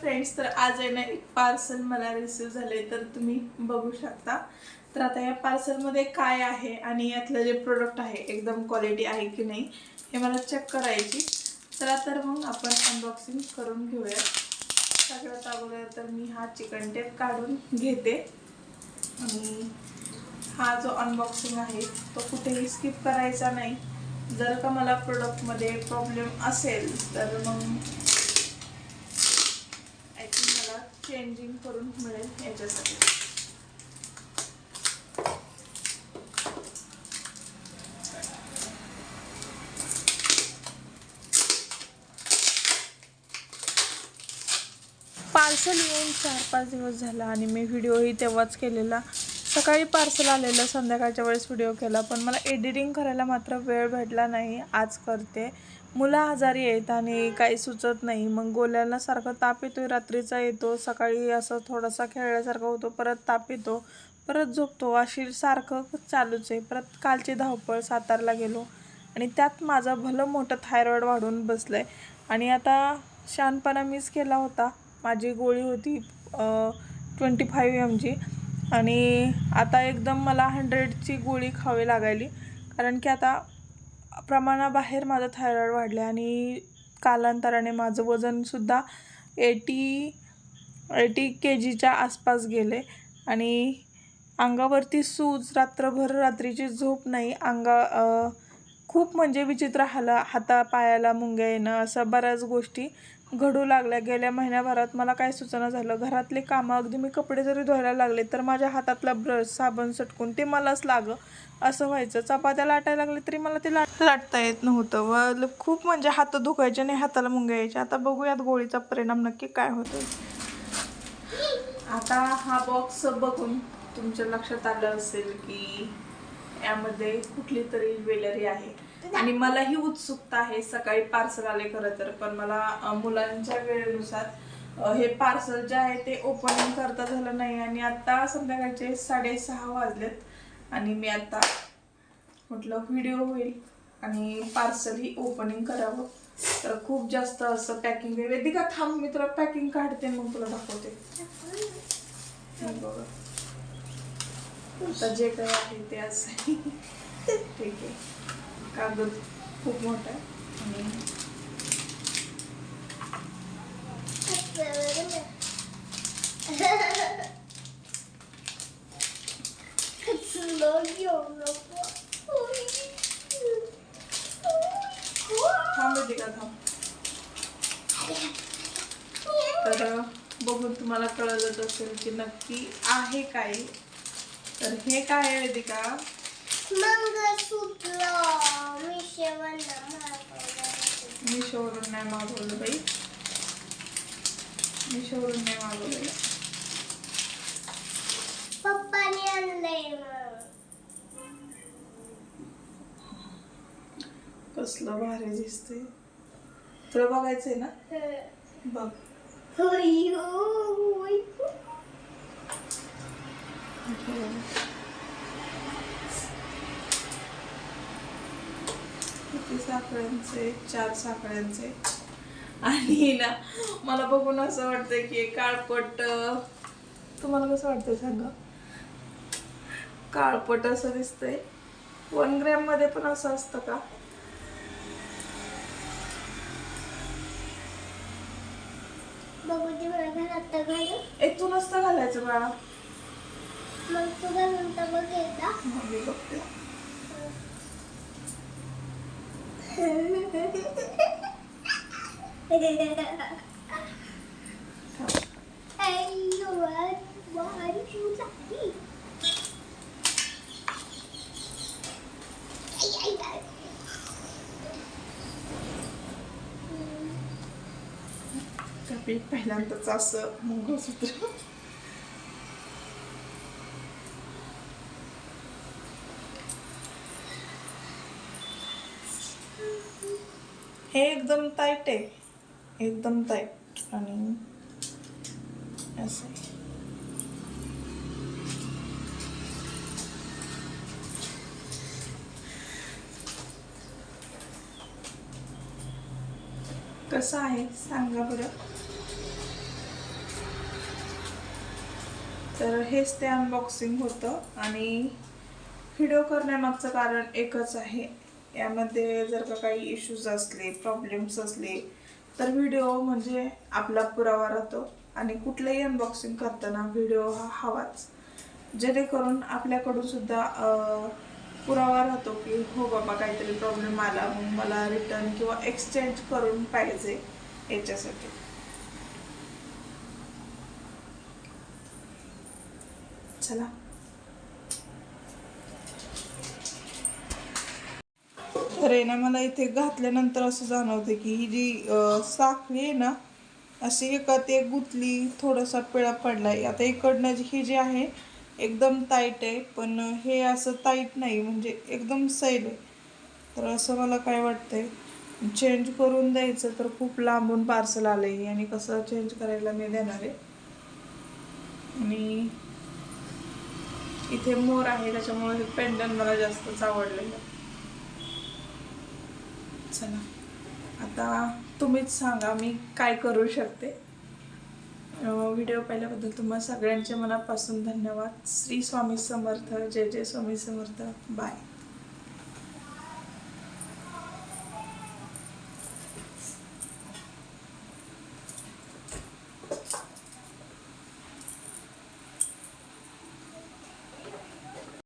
Friends तर आज आहे ना एक पार्सल मला रिसीव झाले तर तुम्ही बघू शकता. तर आता या पार्सलमध्ये काय आहे आणि यातलं जे प्रोडक्ट आहे एकदम क्वालिटी आहे की नाही हे मला चेक करायची. चला तर मग आपण अनबॉक्सिंग करून घेऊया. सगळ्यात अगोदर तर मी हा चिकन टेप काढून घेते. आणि हा जो अनबॉक्सिंग आहे तो कुठेही स्किप करायचा नाही. जर का मला प्रोडक्टमध्ये प्रॉब्लेम असेल तर मग चेंजिंग करून मिळेल याच्यासाठी. पार्सल येऊन चार पाच दिवस झाला आणि मी व्हिडिओही तेव्हाच केलेला. सकाळी पार्सल आलेलं संध्याकाळच्या वेळेस व्हिडिओ केला पण मला एडिटिंग करायला मात्र वेळ भेटला नाही. आज करते. मुलं आजारी आहेत आणि काही सुचत नाही. मग गोल्याला सारखं ताप येतो रात्रीचा येतो सकाळी असं थोडासा खेळल्यासारखं होतो परत ताप येतो परत झोपतो. अशी सारखं चालूच आहे. परत कालची धावपळ सातारला गेलो आणि त्यात माझं भलं मोठं थायरॉईड वाढून बसलं आहे आणि आता शहाणपणा मिस केला होता. माझी गोळी होती ट्वेंटी फाईव्ह एम जी आणि आता एकदम मला हंड्रेडची गोळी खावी लागायली. कारण की आता प्रमाणाबाहेर माझं थायरॉईड वाढले आणि कालांतराने माझं वजनसुद्धा एटी एटी के जीच्या आसपास गेले आणि अंगावरती सूज रात्रभर रात्रीची झोप नाही. अंगा खूप म्हणजे विचित्र हाला हाता पायाला मुंग्या येणं असं बऱ्याच गोष्टी घडू लागल्या. गेल्या महिन्याभरात मला काय सूचना झालं? घरातले कामं अगदी मी कपडे जरी धुवायला लागले तर माझ्या हातातला ब्रश साबण सटकून ते मलाच लागं असं व्हायचं. चपात्या लाटायला लागले तरी मला ते लाट लाटता येत नव्हतं. व खूप म्हणजे हात दुखायचे आणि हाताला मुंग्या यायच्या. आता बघूयात गोळीचा परिणाम नक्की काय होतो आता हा बॉक्स बघून तुमच्या लक्षात आलं असेल की यामध्ये कुठली तरी ज्वेलरी आहे. आणि मलाही उत्सुकता आहे. सकाळी पार्सल आले खरं तर पण मला मुलांच्या वेळेनुसार हे पार्सल जे आहे ते ओपनिंग करता झालं नाही. आणि आता संध्याकाळचे साडेसहा वाजलेत. आणि मी आता म्हटलं व्हिडिओ होईल आणि पार्सल ही ओपनिंग करावं तर खूप जास्त असं पॅकिंग आहे वेदिका थांब मी तुला पॅकिंग काढते मग तुला दाखवते बघा. जे काही आहे ते असं आहे. ठीक आहे कागद खूप मोठा आहे आणि थांब वेदिका थांब तर बघून तुम्हाला कळलंच असेल की नक्की आहे काय. तर हे काय आहे वेदिका? मिशोवरून नाही मागवलं बाई. मिशोवरून नाही मागवलं पप्पाने आणलंय कसलं भारी दिसते तुला बघायचंय ना? बघ. किती साखळ्यांचे चार साखळ्यांचे आणि ना मला बघून असं वाटतंय की काळपट तुम्हाला कसं वाटतंय सांगा? काळपट असं दिसतंय. वन ग्रॅममध्ये पण असं असतं का? ए तू नसतं घालायचं बाळा. मग तू घालून तर बघ एकदा मग मी बघते थांब. अय्यो, भारी हे एकदम टाईट आहे. एकदम टाईट आणि असं. कसं आहे? सांगा बरं. तर हेच ते अनबॉक्सिंग होतं आणि व्हिडिओ करण्यामागचं कारण एकच आहे. यामध्ये जर का काही इश्यूज असले प्रॉब्लेम्स असले तर व्हिडिओ म्हणजे आपला पुरावा राहतो आणि कुठलंही अनबॉक्सिंग करताना व्हिडिओ हा हवाच. जेणेकरून आपल्याकडून सुद्धा पुरावा राहतो की हो बाबा काहीतरी प्रॉब्लेम आला मग मला रिटर्न किंवा एक्सचेंज करून पाहिजे याच्यासाठी. चला. तर आहे ना मला इथे घातल्यानंतर असं जाणवते की ही जी साखळी आहे ना अशी एकात एक गुतली थोडासा पिळा पडलाय. आता इकडनं जी- ही जी आहे एकदम टाईट आहे पण हे असं टाईट नाही म्हणजे एकदम सैल आहे. तर असं मला काय वाटतंय चेंज करून द्यायचं तर खूप लांबून पार्सल आलं आहे आणि कसं चेंज करायला मी देणार आहे. आणि इथे मोर आहे त्याच्यामुळे हे पेंडल मला जास्तच आवडलेलं चला. आता तुम्हीच सांगा मी काय करू शकते? व्हिडिओ पाहिल्याबद्दल तुम्हा सगळ्यांचे मनापासून धन्यवाद. श्री स्वामी समर्थ जय जय स्वामी समर्थ. बाय